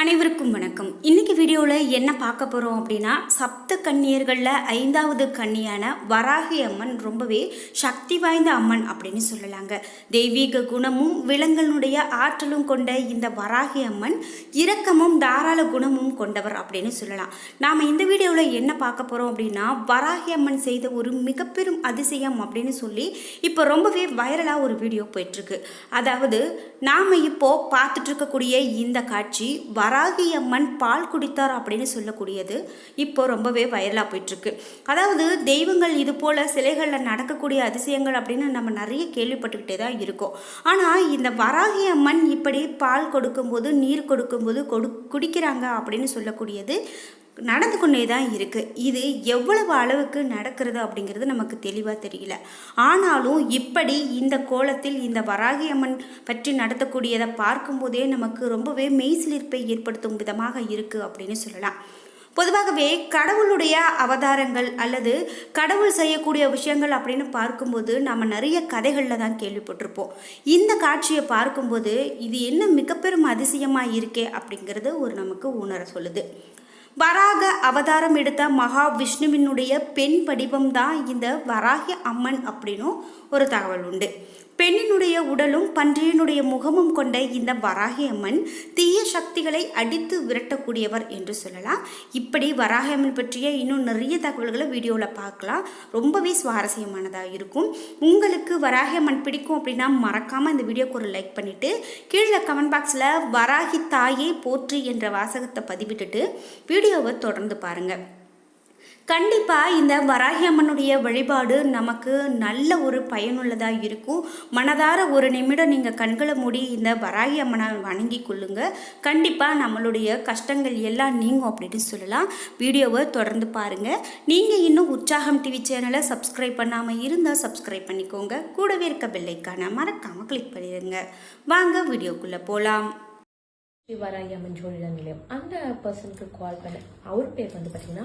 அனைவருக்கும் வணக்கம். இன்னைக்கு வீடியோவில் என்ன பார்க்க போகிறோம் அப்படின்னா சப்த கன்னியர்களில் ஐந்தாவது கன்னியான வராகி அம்மன் ரொம்பவே சக்தி வாய்ந்த அம்மன் அப்படின்னு சொல்லலாங்க. தெய்வீக குணமும் விலங்குகளுடைய ஆற்றலும் கொண்ட இந்த வராகி அம்மன் இரக்கமும் தாராள குணமும் கொண்டவர் அப்படின்னு சொல்லலாம். நாம் இந்த வீடியோவில் என்ன பார்க்க போகிறோம் அப்படின்னா வராகி அம்மன் செய்த ஒரு மிக பெரும் அதிசயம் அப்படின்னு சொல்லி இப்போ ரொம்பவே வைரலாக ஒரு வீடியோ போயிட்டுருக்கு அதாவது நாம் இப்போ பார்த்துட்ருக்கக்கூடிய இந்த காட்சி வராகி வராகியம்மன் பால் குடித்தார் அப்படின்னு சொல்லக்கூடியது இப்போ ரொம்பவே வைரலாக போயிட்டுருக்கு. அதாவது தெய்வங்கள் இது போல் சிலைகளில் நடக்கக்கூடிய அதிசயங்கள் அப்படின்னு நம்ம நிறைய கேள்விப்பட்டுக்கிட்டே தான் இருக்கோம். ஆனால் இந்த வராகி அம்மன் இப்படி பால் கொடுக்கும்போது நீர் கொடுக்கும்போது கொடு குடிக்கிறாங்க அப்படின்னு சொல்லக்கூடியது நடந்து கொண்டே தான் இருக்குது இது எவ்வளவு அளவுக்கு நடக்கிறது அப்படிங்கிறது நமக்கு தெளிவாக தெரியல. ஆனாலும் இப்படி இந்த கோலத்தில் இந்த வராகி அம்மன் பற்றி நடத்தக்கூடியதை பார்க்கும்போதே நமக்கு ரொம்பவே மெய்சிலிர்ப்பை ஏற்படுத்தும் விதமாக இருக்குது அப்படின்னு சொல்லலாம். பொதுவாகவே கடவுளுடைய அவதாரங்கள் அல்லது கடவுள் செய்யக்கூடிய விஷயங்கள் அப்படின்னு பார்க்கும்போது நம்ம நிறைய கதைகளில் தான் கேள்விப்பட்டிருப்போம். இந்த காட்சியை பார்க்கும்போது இது என்ன மிகப்பெரும் அதிசயமாக இருக்கே அப்படிங்கிறது ஒரு நமக்கு உணர சொல்லுது. வராக அவதாரம் எடுத்த மகாவிஷ்ணுவினுடைய பெண் வடிவம் தான் இந்த வராகி அம்மன் அப்படின்னும் ஒரு தகவல் உண்டு. பெண்ணினுடைய உடலும் பன்றியினுடைய முகமும் கொண்ட இந்த வராகி அம்மன் தீய சக்திகளை அடித்து விரட்டக்கூடியவர் என்று சொல்லலாம். இப்படி வராகி அம்மன் பற்றிய இன்னும் நிறைய தகவல்களை வீடியோவில் பார்க்கலாம். ரொம்பவே சுவாரஸ்யமானதாக இருக்கும். உங்களுக்கு வராகி அம்மன் பிடிக்கும் அப்படின்னா மறக்காமல் இந்த வீடியோக்கு ஒரு லைக் பண்ணிவிட்டு கீழே கமெண்ட் பாக்ஸில் வராகி தாயே போற்றி என்ற வாசகத்தை பதிவிட்டுட்டு வீடியோவை தொடர்ந்து பாருங்கள் கண்டிப்பாக இந்த வராகி அம்மனுடைய வழிபாடு நமக்கு நல்ல ஒரு பயனுள்ளதாக இருக்கும். மனதார ஒரு நிமிடம் நீங்கள் கண்களை மூடி இந்த வராகி அம்மனை வணங்கி கொள்ளுங்க. கண்டிப்பாக நம்மளுடைய கஷ்டங்கள் எல்லாம் நீங்கும் அப்படின்னு சொல்லலாம். வீடியோவை தொடர்ந்து பாருங்கள் நீங்கள் இன்னும் உற்சாகம் டிவி சேனலை சப்ஸ்கிரைப் பண்ணாமல் இருந்தால் சப்ஸ்கிரைப் பண்ணிக்கோங்க. கூடவே இருக்க பெல்லைக்கான மறக்காமல் கிளிக் பண்ணிடுங்க. வாங்க வீடியோக்குள்ளே போகலாம் ஸ்ரீவராகி அம்மன் ஜோதிட நிலையம் அந்த பர்சனுக்கு கால் பண்ண அவர் பேர் வந்து பார்த்தீங்கன்னா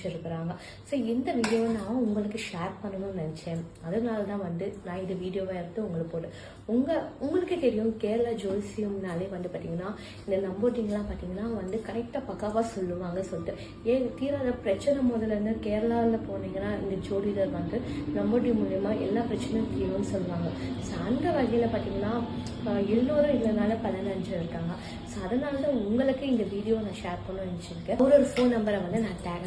அடைஞ்சிருக்கிறாங்க ஸோ இந்த வீடியோவை நான் உங்களுக்கு ஷேர் பண்ணணும்னு நினச்சேன். அதனால தான் வந்து நான் இந்த வீடியோவை எடுத்து உங்களுக்கு போட்டு உங்கள் உங்களுக்கே தெரியும் கேரளா ஜோசியம்னாலே வந்து பார்த்தீங்கன்னா இந்த நம்போட்டிங்லாம் பார்த்தீங்கன்னா வந்து கரெக்டாக பக்காவாக சொல்லுவாங்க சொல்லிட்டு. ஏன் தீராத பிரச்சனை முதல்ல இருந்து கேரளாவில் போனீங்கன்னா இந்த ஜோதிடர் வந்து நம்போட்டி மூலயமா எல்லா பிரச்சனையும் தீரும்னு சொல்லுவாங்க. ஸோ அந்த வகையில் பார்த்தீங்கன்னா எல்லோரும் இதனால பலனஞ்சு இருக்காங்க ஸோ அதனால தான் உங்களுக்கு இந்த வீடியோ நான் ஷேர் பண்ண நினச்சிருக்கேன். ஒரு ஒரு ஃபோன் நம்பரை வந்து நான் டேக்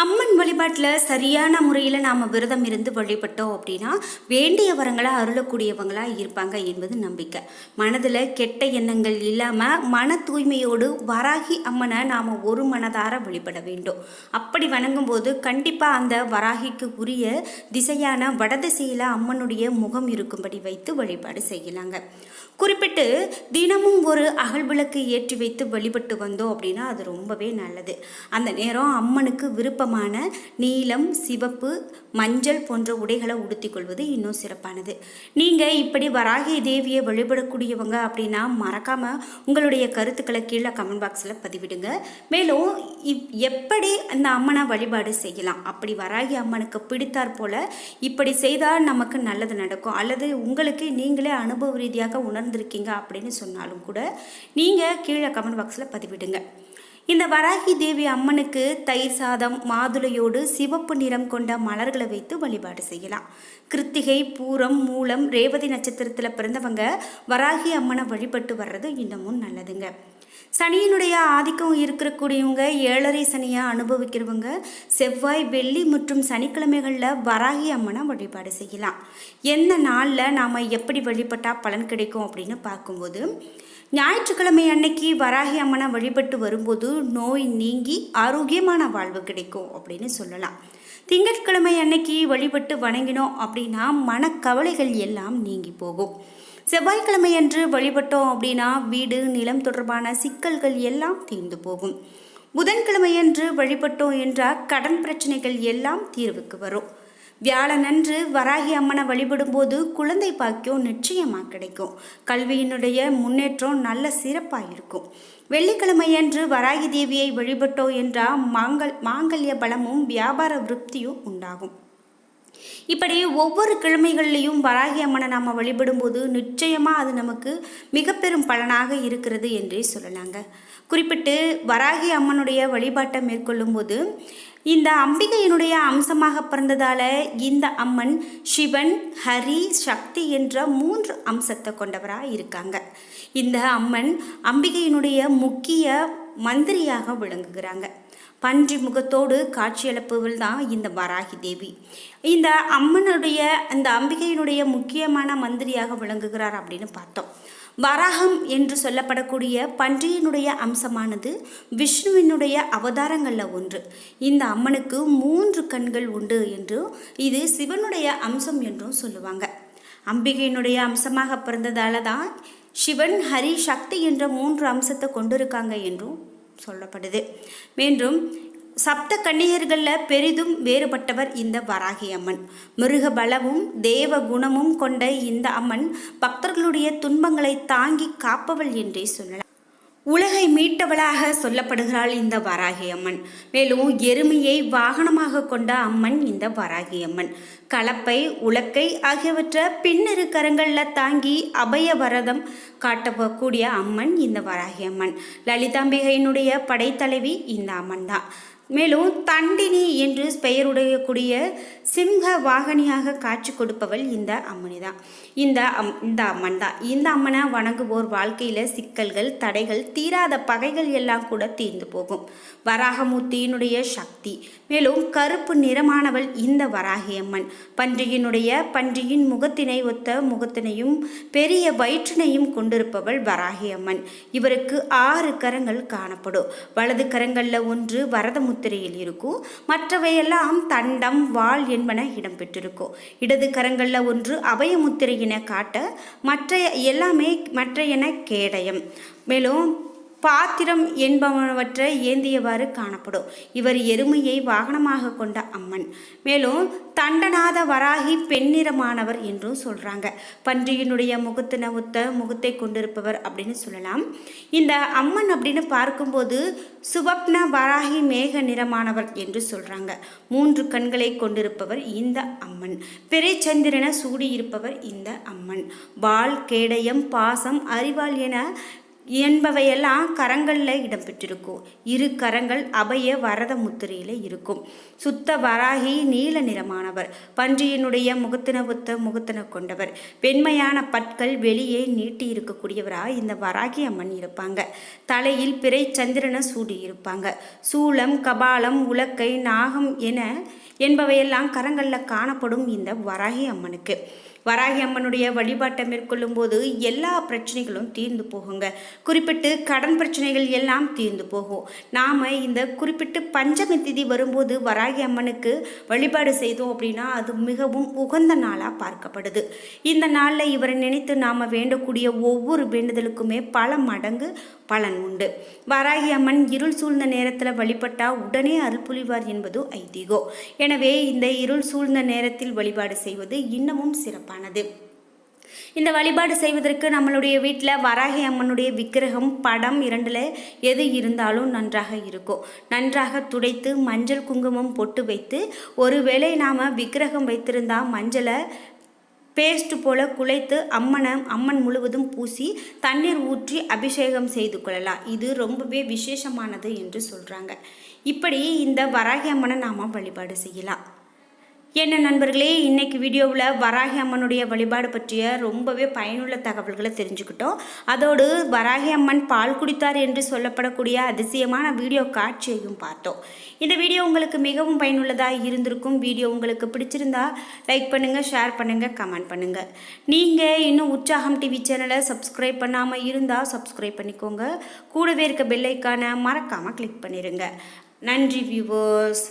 அம்மன் வழிபாட்டில் சரியான முறையில் நாம் விரதம் இருந்து வழிபட்டோம் அப்படின்னா வேண்டியவரங்களை அருளக்கூடியவங்களாக இருப்பாங்க என்பது நம்பிக்கை. மனதில் கெட்ட எண்ணங்கள் இல்லாமல் மன தூய்மையோடு வராகி அம்மனை நாம் ஒரு மனதார வழிபட வேண்டும். அப்படி வணங்கும்போது கண்டிப்பாக அந்த வராகிக்கு உரிய திசையான வடதிசையில் அம்மனுடைய முகம் இருக்கும்படி வைத்து வழிபாடு செய்யலாங்க. குறிப்பிட்டு தினமும் ஒரு அகல் விளக்கு ஏற்றி வைத்து வழிபட்டு வந்தோம் அப்படின்னா அது ரொம்பவே நல்லது. அந்த நேரம் அம்மனுக்கு விருப்பம் விருப்பமான நீலம் சிவப்பு மஞ்சள் போன்ற உடைகளை உடுத்திக் கொள்வது இன்னும் சிறப்பானது. நீங்கள் இப்படி வராகி தேவியை வழிபடக்கூடியவங்க அப்படின்னா மறக்காமல் உங்களுடைய கருத்துக்களை கீழே கமெண்ட் பாக்ஸில் பதிவிடுங்க. மேலும் இப்- எப்படி அந்த அம்மனை வழிபாடு செய்யலாம்? அப்படி வராகி அம்மனுக்கு பிடித்தாற் போல இப்படி செய்தால் நமக்கு நல்லது நடக்கும். அல்லது உங்களுக்கு நீங்களே அனுபவ ரீதியாக உணர்ந்திருக்கீங்க அப்படின்னு சொன்னாலும் கூட நீங்கள் கீழே கமெண்ட் பாக்ஸில் பதிவிடுங்க. இந்த வராகி தேவி அம்மனுக்கு தயிர் சாதம் மாதுளையோடு சிவப்பு நிறம் கொண்ட மலர்களை வைத்து வழிபாடு செய்யலாம். கிருத்திகை பூரம் மூலம் ரேவதி நட்சத்திரத்தில் பிறந்தவங்க வராகி அம்மனை வழிபட்டு வர்றது இன்னமும் நல்லதுங்க. சனியினுடைய ஆதிக்கம் இருக்கக்கூடியவங்க ஏழரை சனியாக அனுபவிக்கிறவங்க செவ்வாய் வெள்ளி மற்றும் சனிக்கிழமைகளில் வராகி அம்மனை வழிபாடு செய்யலாம். எந்த நாளில் நாம் எப்படி வழிபட்டால் பலன் கிடைக்கும் அப்படின்னு பார்க்கும்போது ஞாயிற்றுக்கிழமை அன்னைக்கு வராகி அம்மனை வழிபட்டு வரும்போது நோய் நீங்கி ஆரோக்கியமான வாழ்வு கிடைக்கும் அப்படின்னு சொல்லலாம். திங்கட்கிழமை அன்னைக்கு வழிபட்டு வணங்கினோம் அப்படின்னா மனக்கவலைகள் எல்லாம் நீங்கி போகும். செவ்வாய்க்கிழமை அன்று வழிபட்டோம் அப்படின்னா வீடு நிலம் தொடர்பான சிக்கல்கள் எல்லாம் தீர்ந்து போகும். புதன்கிழமையன்று வழிபட்டோம் என்றால் கடன் பிரச்சனைகள் எல்லாம் தீர்வுக்கு வரும். வியாழனன்று வராகி அம்மனை வழிபடும்போது குழந்தை பாக்கியம் நிச்சயமாக கிடைக்கும். கல்வியினுடைய முன்னேற்றம் நல்ல சிறப்பாக இருக்கும் வெள்ளிக்கிழமையன்று வராகி தேவியை வழிபட்டோம் என்றால் மாங்கல் மாங்கல்ய பலமும் வியாபார விருப்தியும் உண்டாகும். இப்படி ஒவ்வொரு கிழமைகள்லையும் வராகி அம்மனை நாம் வழிபடும்போது நிச்சயமாக அது நமக்கு மிக பெரும் பலனாக இருக்கிறது என்றே சொல்லலாங்க. குறிப்பிட்டு வராகி அம்மனுடைய வழிபாட்டை மேற்கொள்ளும்போது இந்த அம்பிகையினுடைய அம்சமாக பிறந்ததால இந்த அம்மன் சிவன் ஹரி சக்தி என்ற மூன்று அம்சத்தை கொண்டவராக இருக்காங்க. இந்த அம்மன் அம்பிகையினுடைய முக்கிய மந்திரியாக விளங்குகிறாங்க. பன்றி முகத்தோடு காட்சியளிப்பவள் தான் இந்த வராகி தேவி. இந்த அம்மனுடைய அந்த அம்பிகையினுடைய முக்கியமான மந்திரியாக விளங்குகிறார் அப்படின்னு பார்த்தோம். வராகம் என்று சொல்லப்படக்கூடிய பன்றியினுடைய அம்சமானது விஷ்ணுவினுடைய அவதாரங்களில் ஒன்று. இந்த அம்மனுக்கு மூன்று கண்கள் உண்டு என்றும் இது சிவனுடைய அம்சம் என்றும் சொல்லுவாங்க. அம்பிகையினுடைய அம்சமாக பிறந்ததால தான் சிவன் ஹரி சக்தி என்ற மூன்று அம்சத்தை கொண்டிருக்காங்க என்றும் சொல்லப்படுது. மேலும் சப்த கன்னியர்களில் பெரிதும் வேறுபட்டவர் இந்த வராகி அம்மன் மிருக பலமும் தேவ குணமும் கொண்ட இந்த அம்மன் பக்தர்களுடைய துன்பங்களை தாங்கி காப்பவள் என்றே சொல்லலாம். உலகை மீட்டவளாக சொல்லப்படுகிறாள் இந்த வராகி அம்மன் மேலும் எருமையை வாகனமாக கொண்ட அம்மன் இந்த வராகி அம்மன் கலப்பை உலக்கை ஆகியவற்றை பின்னிரு கரங்களில் தாங்கி அபய வரதம் காட்டக்கூடிய அம்மன் இந்த வராகி அம்மன் லலிதாம்பிகையினுடைய படைத்தலைவி இந்த அம்மன் தான். மேலும் தண்டினி என்று பெயருடையக்கூடிய சிம்ஹ வாகனியாக காட்சி கொடுப்பவள் இந்த அம்மனி தான் இந்த அம் இந்த அம்மன் தான் இந்த அம்மனை வணங்குவோர் வாழ்க்கையில் சிக்கல்கள் தடைகள் தீராத பகைகள் எல்லாம் கூட தீர்ந்து போகும். வராகமூர்த்தியினுடைய சக்தி. மேலும் கருப்பு நிறமானவள் இந்த வராகி அம்மன். பன்றியினுடைய பன்றியின் முகத்தினை ஒத்த முகத்தினையும் பெரிய வயிற்றினையும் கொண்டிருப்பவள் வராகி அம்மன். இவருக்கு ஆறு கரங்கள் காணப்படும். வலது கரங்களில் ஒன்று வரத முத்திரையில் இருக்கும். மற்றவையெல்லாம் தண்டம் வாள் என்பன இடம்பெற்றிருக்கும் இடது கரங்களில் ஒன்று அபய முத்திரையினை காட்ட மற்ற எல்லாமே மற்ற என கேடயம். மேலும் பாத்திரம் என்பவற்றை ஏந்தியவாறு காணப்படும். இவர் எருமையை வாகனமாக கொண்ட அம்மன். மேலும் தண்டநாத வராகி பெண்ணிறமானவர் என்றும் சொல்கிறாங்க பன்றியினுடைய முகத்தின ஒத்த முகத்தை கொண்டிருப்பவர் அப்படின்னு சொல்லலாம். இந்த அம்மன் அப்படின்னு பார்க்கும்போது சுவப்ன வராகி மேக நிறமானவர் என்று சொல்கிறாங்க மூன்று கண்களை கொண்டிருப்பவர் இந்த அம்மன். பிறைச்சந்திரன சூடியிருப்பவர் இந்த அம்மன். வாள் கேடயம் பாசம் அறிவாள் என என்பவையெல்லாம் கரங்களில் இடம்பெற்றிருக்கும். இரு கரங்கள் அபய வரத முத்திரையில் இருக்கும். சுத்த வராகி நீல நிறமானவர். பன்றியினுடைய முகத்தின ஒத்த முகத்தின கொண்டவர். பெண்மையான பற்கள் வெளியே நீட்டி இருக்கக்கூடியவராக இந்த வராகி அம்மன் இருப்பாங்க. தலையில் பிறை சந்திரனை சூடி இருப்பாங்க. சூலம் கபாலம் உலக்கை நாகம் என என்பவையெல்லாம் கரங்களில் காணப்படும் இந்த வராகி அம்மனுக்கு. வராகி அம்மனுடைய வழிபாட்டை மேற்கொள்ளும் போது எல்லா பிரச்சனைகளும் தீர்ந்து போகுங்க. குறிப்பிட்டு கடன் பிரச்சனைகள் எல்லாம் தீர்ந்து போகும். நாம் இந்த குறிப்பிட்டு பஞ்சமி திதி வரும்போது வராகி அம்மனுக்கு வழிபாடு செய்தோம் அப்படின்னா அது மிகவும் உகந்த நாளாக பார்க்கப்படுது. இந்த நாளில் இவரை நினைத்து நாம் வேண்டக்கூடிய ஒவ்வொரு வேண்டுதலுக்குமே பல மடங்கு பலன் உண்டு. வராகி அம்மன் இருள் சூழ்ந்த நேரத்தில் வழிபட்டால் உடனே அருள்புலிவார் என்பது ஐதீகம். எனவே இந்த இருள் சூழ்ந்த நேரத்தில் வழிபாடு செய்வது இன்னமும் சிறப்பானது இந்த வழிபாடு செய்வதற்கு நம்மளுடைய வீட்டில் வராகி அம்மனுடைய விக்கிரகம் படம் இரண்டில் எது இருந்தாலும் நன்றாக இருக்கும். நன்றாக துடைத்து மஞ்சள் குங்குமம் பொட்டு வைத்து ஒருவேளை நாம் விக்கிரகம் வைத்திருந்தால் மஞ்சளை பேஸ்ட் போல குழைத்து அம்மனை அம்மன் முழுவதும் பூசி தண்ணீர் ஊற்றி அபிஷேகம் செய்து கொள்ளலாம். இது ரொம்பவே விசேஷமானது என்று சொல்கிறாங்க இப்படி இந்த வராகி அம்மனை நாம் வழிபாடு செய்யலாம். என்ன நண்பர்களே இன்றைக்கி வீடியோவில் வராகி அம்மனுடைய வழிபாடு பற்றிய ரொம்பவே பயனுள்ள தகவல்களை தெரிஞ்சுக்கிட்டோம். அதோடு வராகி அம்மன் பால் குடித்தார் என்று சொல்லப்படக்கூடிய அதிசயமான வீடியோ காட்சியையும் பார்த்தோம். இந்த வீடியோ உங்களுக்கு மிகவும் பயனுள்ளதாக இருந்திருக்கும். வீடியோ உங்களுக்கு பிடிச்சிருந்தா லைக் பண்ணுங்கள் ஷேர் பண்ணுங்கள் கமெண்ட் பண்ணுங்கள் நீங்கள் இன்னும் உற்சாகம் டிவி சேனலை சப்ஸ்கிரைப் பண்ணாமல் இருந்தால் சப்ஸ்கிரைப் பண்ணிக்கோங்க. கூடவே இருக்க பெல்லைக்கான மறக்காமல் கிளிக் பண்ணிடுங்க நன்றி வியூவர்ஸ்